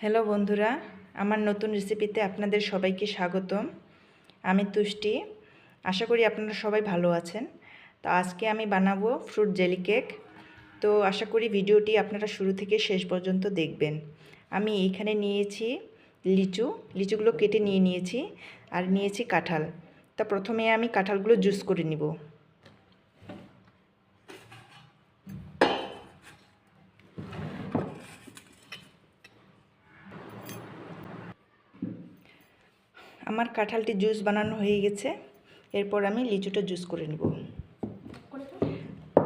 Hello বন্ধুরা, আমার নতুন রেসিপিতে আপনাদের সবাইকে স্বাগতম। আমি তুষ্টি, আশা করি আপনারা সবাই ভালো আছেন। তো আজকে আমি বানাবো ফ্রুট জেলি কেক তো আশা করি ভিডিওটি আপনারা শুরু থেকে শেষ পর্যন্ত দেখবেন। আমি এইখানে নিয়েছি লিচু, লিচুগুলো কেটে নিয়ে নিয়েছি, আর নিয়েছি কাঁঠাল। তা প্রথমে আমি কাঁঠালগুলো জুস করে নিব। আমার কাঁঠালটি জুস বানানো হয়ে গেছে। এরপর আমি লিচুটা জুস করে নেব।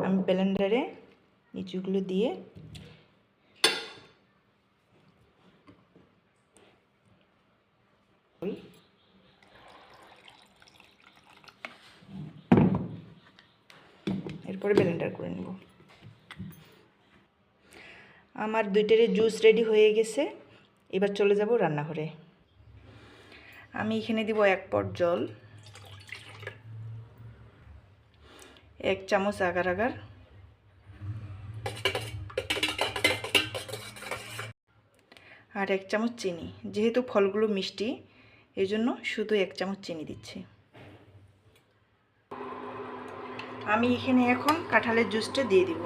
আমি ব্লেন্ডারে লিচুগুলো দিয়ে এরপরে ব্লেন্ডার করে নেব। আমার দুইটারে জুস রেডি হয়ে গেছে। এবার চলে যাব রান্নাঘরে। আমি এখানে দিব এক পট জল, এক চামচ আগার আগার, আর এক চামচ চিনি। যেহেতু ফলগুলো মিষ্টি এই জন্য শুধু এক চামচ চিনি দিচ্ছি। আমি এখানে এখন কাঁঠালের জুসটা দিয়ে দিব।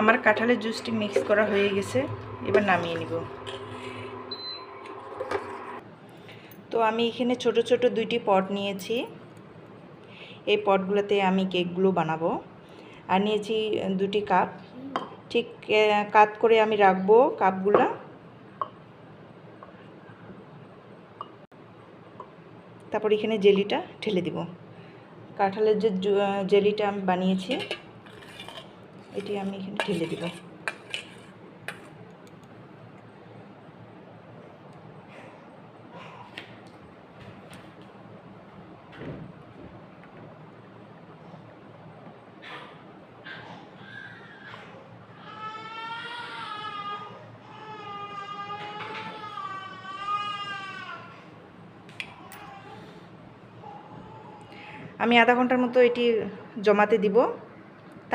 আমার কাঁঠালের জুসটি মিক্স করা হয়ে গেছে, এবার নামিয়ে নিব। তো আমি এখানে ছোট ছোট দুইটি পট নিয়েছি। এই পটগুলোতে আমি কেকগুলো বানাবো। আর নিয়েছি দুটি কাপ। ঠিক কাত করে আমি রাখব কাপগুলো। তারপর এখানে জেলিটা ঢেলে দিব। কাঁঠালের যে জেলিটা আমি বানিয়েছি। এটি আমি এখানে ঢেলে দেব। আমি আধা ঘণ্টার মতো এটি জমাতে দিব।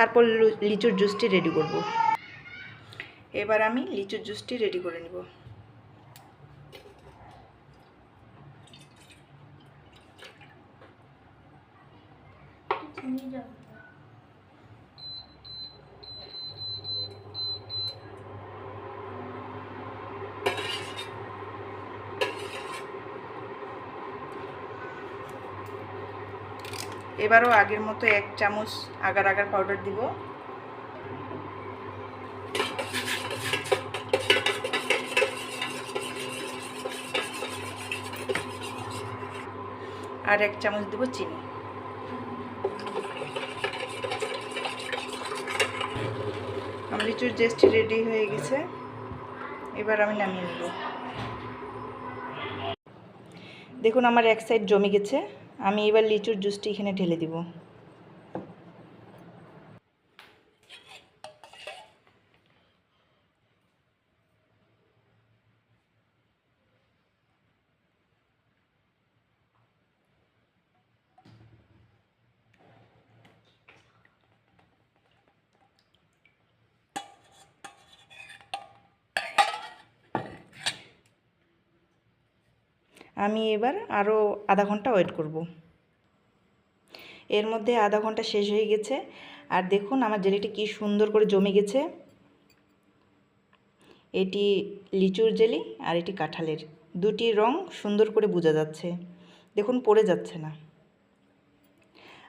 তারপর লিচুর জুসটি রেডি করব। এবার আমি লিচুর জুসটি রেডি করে নিব। এবারও আগের মতো এক চামচ আগার আগার পাউডার দিব। আর এক চামচ দেব চিনি। আমার লিচুর জেস্টি রেডি হয়ে গেছে। এবার আমি নামিয়ে নেব। দেখুন, আমার এক সাইড জমে গেছে। আমি এবার লিচুর জুসটি এখানে ঢেলে দিব। আমি এবার আরও আধা ঘণ্টা ওয়েট করব। এর মধ্যে আধা ঘণ্টা শেষ হয়ে গেছে। আর দেখুন আমার জেলিটি কি সুন্দর করে জমে গেছে। এটি লিচুর জেলি আর এটি কাঁঠালের। দুটি রং সুন্দর করে বোঝা যাচ্ছে। দেখুন পড়ে যাচ্ছে না।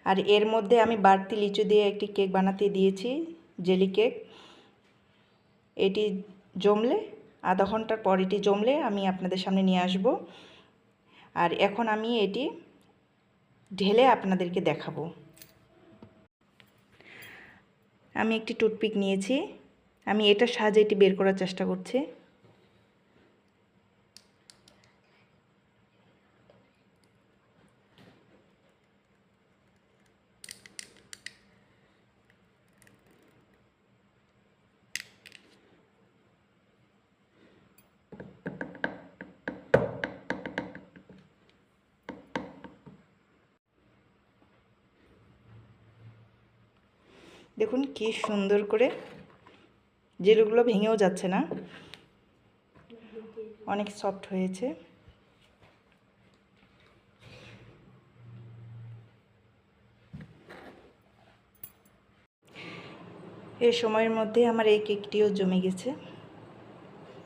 আর এর মধ্যে আমি বাড়তি লিচু দিয়ে একটি কেক বানাতে দিয়েছি, জেলি কেক। এটি জমলে, আধা ঘণ্টার পর এটি জমলে আমি আপনাদের সামনে নিয়ে আসব। আর এখন আমি এটি ঢেলে আপনাদেরকে দেখাবো। আমি একটি টুথপিক নিয়েছি। আমি এটার সাহায্যে এটি বের করার চেষ্টা করছি। দেখুন কি সুন্দর করে জেলগুলো ভেঙেও যাচ্ছে না। অনেক সফট হয়েছে। এই সময়ের মধ্যে আমার এই কেকটিও জমে গেছে।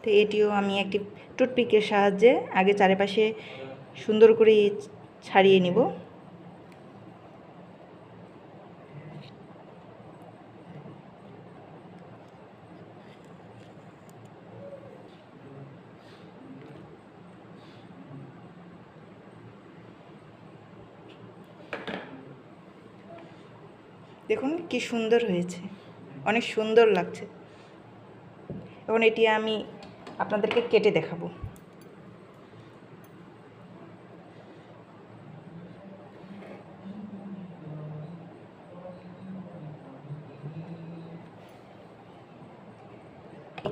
তো এটিও আমি একটি টুথপিকের সাহায্যে আগে চারিপাশে সুন্দর করে ছাড়িয়ে নিব। দেখুন কি সুন্দর হয়েছে। অনেক সুন্দর লাগছে। এখন এটি আমি আপনাদেরকে কেটে দেখাবো।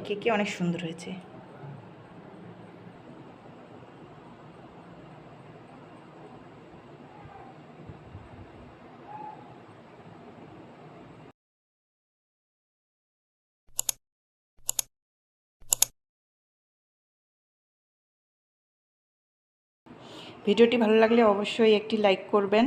কেকে অনেক সুন্দর হয়েছে। ভিডিওটি ভালো লাগলে অবশ্যই একটি লাইক করবেন।